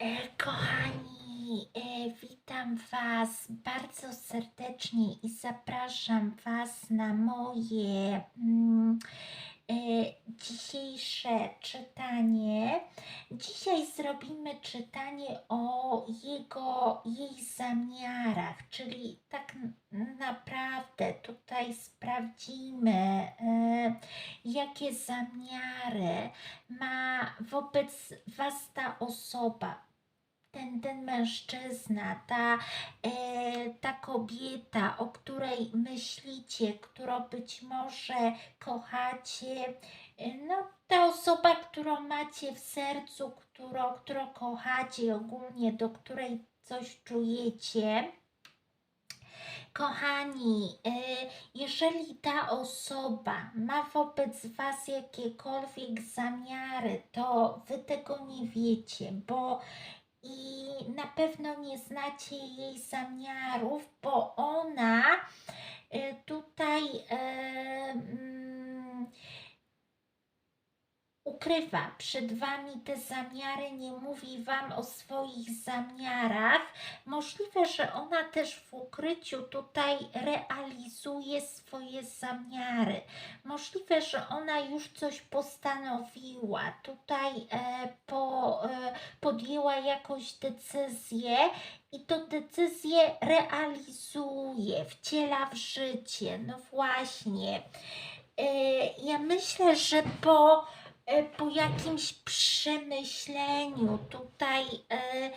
E, Kochani, e, witam Was bardzo serdecznie i zapraszam Was na moje mm, e, dzisiejsze czytanie. Dzisiaj zrobimy czytanie o jego, jej zamiarach, czyli tak naprawdę tutaj sprawdzimy, jakie zamiary ma wobec Was ta osoba ten, ten mężczyzna, ta, e, ta kobieta, o której myślicie, którą być może kochacie, e, no ta osoba, którą macie w sercu, którą, którą kochacie ogólnie, do której coś czujecie. Kochani, e, jeżeli ta osoba ma wobec Was jakiekolwiek zamiary, to Wy tego nie wiecie, bo i na pewno nie znacie jej zamiarów, bo ona e, tutaj e, mm, ukrywa przed Wami te zamiary, nie mówi Wam o swoich zamiarach. Możliwe, że ona też w ukryciu tutaj realizuje swoje zamiary. Możliwe, że ona już coś postanowiła, tutaj e, po, e, podjęła jakąś decyzję i tę decyzję realizuje, wciela w życie. No właśnie. E, Ja myślę, że po, po jakimś przemyśleniu, tutaj e,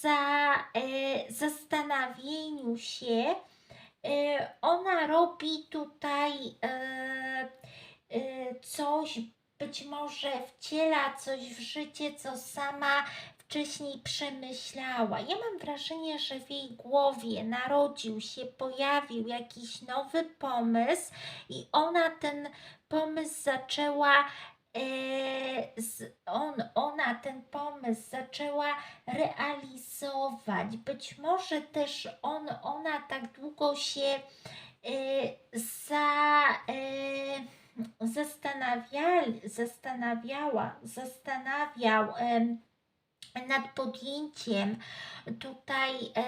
za, e, zastanowieniu się, e, ona robi tutaj e, e, coś, być może wciela coś w życie, co sama wcześniej przemyślała. Ja mam wrażenie, że w jej głowie narodził się, pojawił jakiś nowy pomysł i ona ten pomysł zaczęła. E, on, ona ten pomysł zaczęła realizować. Być może też on, ona tak długo się e, za, e, zastanawiali, zastanawiała, zastanawiał nad podjęciem tutaj e,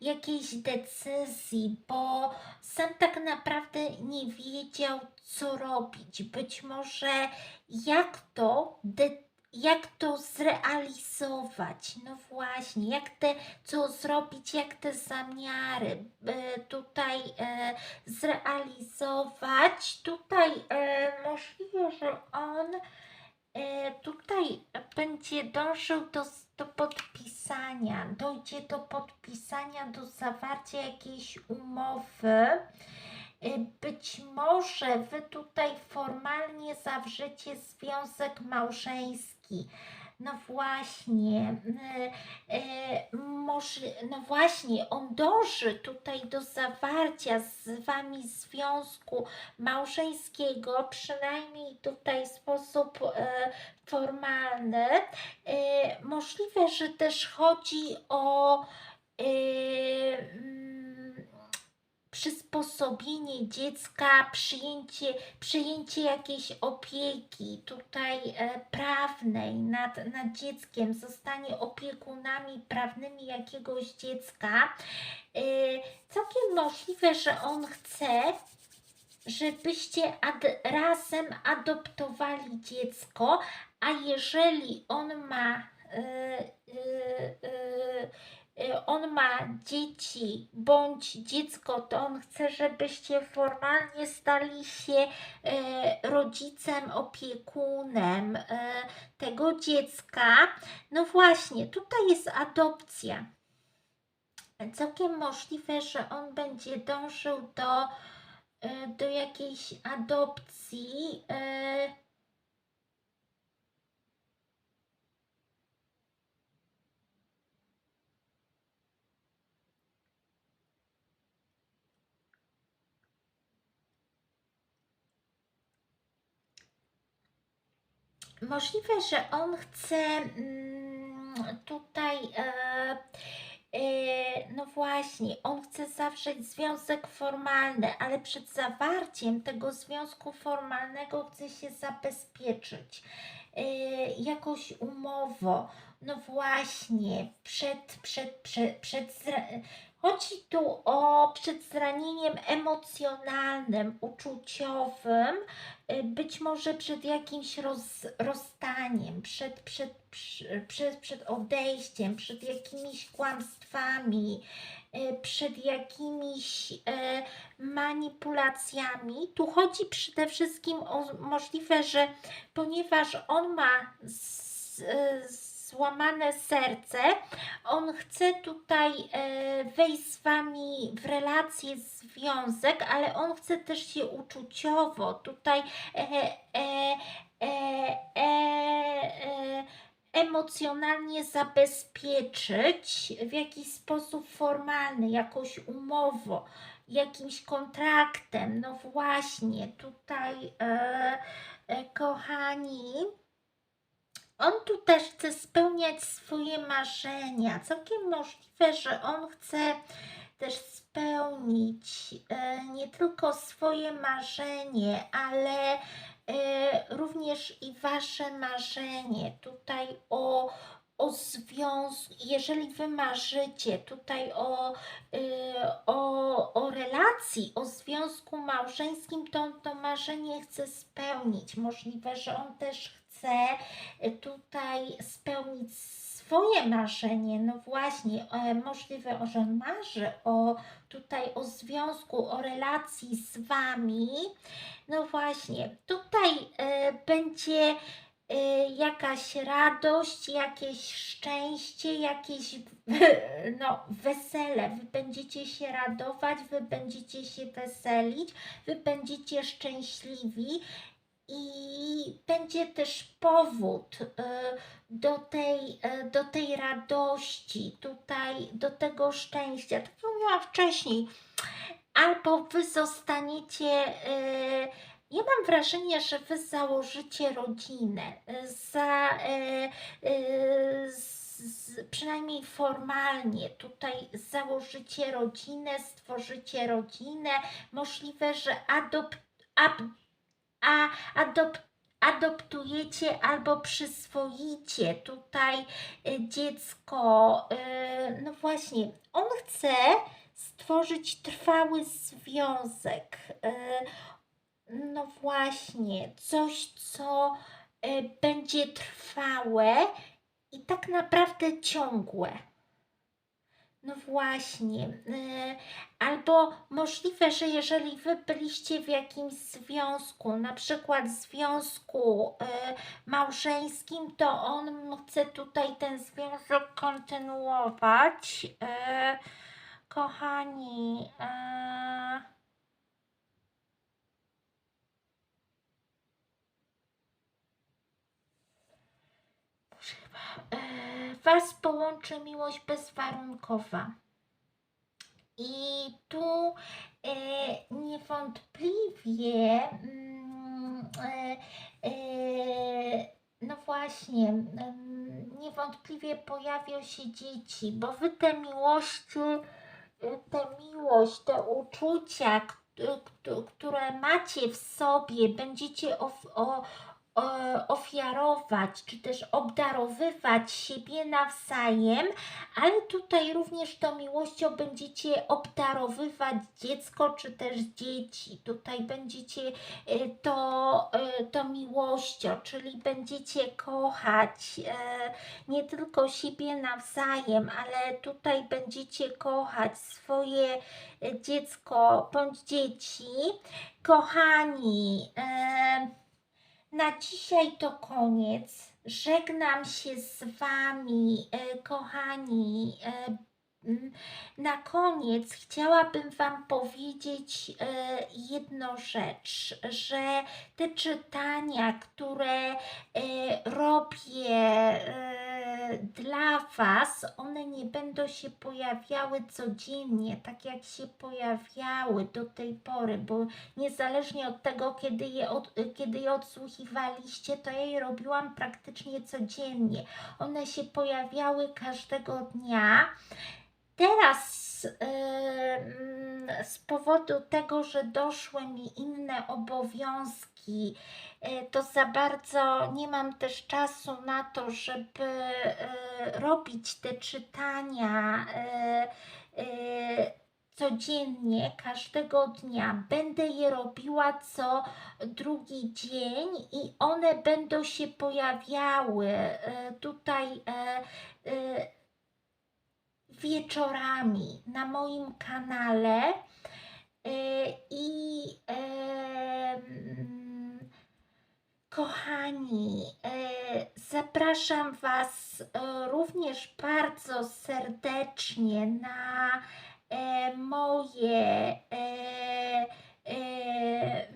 jakiejś decyzji, bo sam tak naprawdę nie wiedział, co robić. Być może jak to jak to zrealizować? No właśnie, jak te, co zrobić, jak te zamiary e, tutaj e, zrealizować? Tutaj e, możliwe, że on tutaj będzie dążył do, do podpisania, dojdzie do podpisania, do zawarcia jakiejś umowy. E, Być może wy tutaj formalnie zawrzecie związek małżeński. No właśnie, e, e, może, no właśnie, on dąży tutaj do zawarcia z wami związku małżeńskiego, przynajmniej tutaj w sposób e, formalny. Możliwe, że też chodzi o mm, przysposobienie dziecka, przyjęcie, przyjęcie jakiejś opieki tutaj e, prawnej nad, nad dzieckiem, zostanie opiekunami prawnymi jakiegoś dziecka. E, całkiem możliwe, że on chce, żebyście ad, razem adoptowali dziecko, a jeżeli on ma. e, e, e, on ma dzieci bądź dziecko, to on chce, żebyście formalnie stali się e, rodzicem, opiekunem e, tego dziecka. No właśnie, tutaj jest adopcja. Całkiem możliwe, że on będzie dążył do, do jakiejś adopcji. Możliwe, że on chce mm, tutaj, e, e, no właśnie, on chce zawrzeć związek formalny, ale przed zawarciem tego związku formalnego chce się zabezpieczyć e, jakąś umową, no właśnie, przed, przed, przed, przed. Chodzi tu o przed zranieniem emocjonalnym, uczuciowym, y, być może przed jakimś roz, rozstaniem, przed, przed, przed, przed odejściem, przed jakimiś kłamstwami, y, przed jakimiś e, manipulacjami. Tu chodzi przede wszystkim o możliwe, że ponieważ on ma z, e, złamane serce, on chce tutaj e, wejść z wami w relację, związek, ale on chce też się uczuciowo tutaj e, e, emocjonalnie zabezpieczyć w jakiś sposób formalny, jakąś umową, jakimś kontraktem. No właśnie, tutaj, e, e, kochani, on tu też chce spełniać swoje marzenia. Całkiem możliwe, że on chce też spełnić e, nie tylko swoje marzenie, ale e, również i wasze marzenie. Tutaj o, o związku, jeżeli wy marzycie tutaj o, y, o, o relacji, o związku małżeńskim, to on to marzenie chce spełnić. Możliwe, że on też chce y, tutaj spełnić swoje marzenie. No właśnie, e, możliwe, że on marzy o tutaj o związku, o relacji z wami. No właśnie, tutaj e, będzie y, jakaś radość, jakieś szczęście, jakieś no, wesele. Wy będziecie się radować, wy będziecie się weselić, wy będziecie szczęśliwi i będzie też powód y, do tej, y, do tej radości, tutaj do tego szczęścia. Tak jak mówiłam wcześniej, albo wy zostaniecie. y, ja mam wrażenie, że wy założycie rodzinę. Za, przynajmniej formalnie tutaj założycie rodzinę, stworzycie rodzinę. Możliwe, że adop, ab, a, adop, adoptujecie albo przyswoicie tutaj y, dziecko. y, No właśnie, on chce stworzyć trwały związek. y, no właśnie, coś, co będzie trwałe i tak naprawdę ciągłe. No właśnie. y, Albo możliwe, że jeżeli wy byliście w jakimś związku, na przykład związku y, małżeńskim, to on chce tutaj ten związek kontynuować. Y, Kochani, Was połączy miłość bezwarunkowa. I tu e, niewątpliwie, mm, e, e, no właśnie, em, niewątpliwie pojawią się dzieci, bo Wy te miłości, e, tę miłość, te uczucia, które macie w sobie, będziecie o, e, ofiarować, czy też obdarowywać siebie nawzajem, ale tutaj również tą miłością będziecie obdarowywać dziecko, czy też dzieci. Tutaj będziecie e, to, e, to miłością, czyli będziecie kochać e, nie tylko siebie nawzajem, ale tutaj będziecie kochać swoje dziecko bądź dzieci. Kochani, na dzisiaj to koniec. Żegnam się z Wami, e, kochani. E, na koniec chciałabym Wam powiedzieć e, jedną rzecz, że te czytania, które robię dla Was, one nie będą się pojawiały codziennie, tak jak się pojawiały do tej pory, bo niezależnie od tego, kiedy je, od, kiedy je odsłuchiwaliście, to ja je robiłam praktycznie codziennie. One się pojawiały każdego dnia. Teraz em, z powodu tego, że doszły mi inne obowiązki, e, to za bardzo nie mam też czasu na to, żeby e, robić te czytania e, codziennie, każdego dnia. Będę je robiła co drugi dzień i one będą się pojawiały tutaj wieczorami na moim kanale. E, I kochani, e, zapraszam Was e, również bardzo serdecznie na e, moje e, e,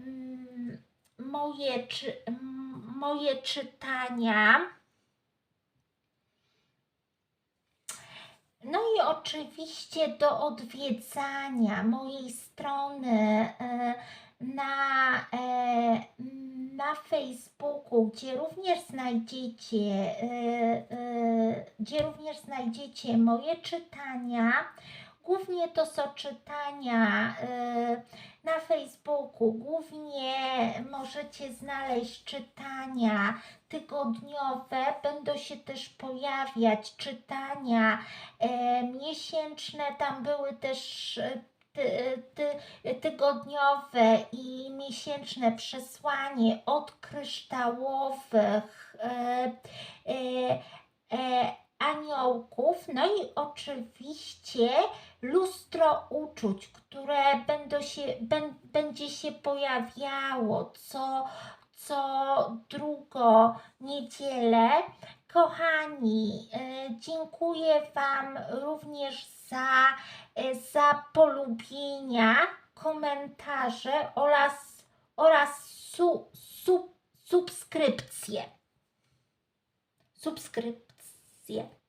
moje, moje czytania. No i oczywiście do odwiedzania mojej strony e, na, e, na Facebooku, gdzie również znajdziecie, e, gdzie również znajdziecie moje czytania. Głównie to są czytania e, na Facebooku. Głównie możecie znaleźć czytania tygodniowe. Będą się też pojawiać czytania e, miesięczne. Tam były też e, ty, ty, tygodniowe i miesięczne przesłanie od kryształowych e, e, aniołków. No i oczywiście lustro uczuć, które będą się, bę, będzie się pojawiało co, co drugo niedzielę. Kochani, e, dziękuję Wam również za, e, za polubienia, komentarze oraz, oraz su, sub, subskrypcje. Subskrypcje.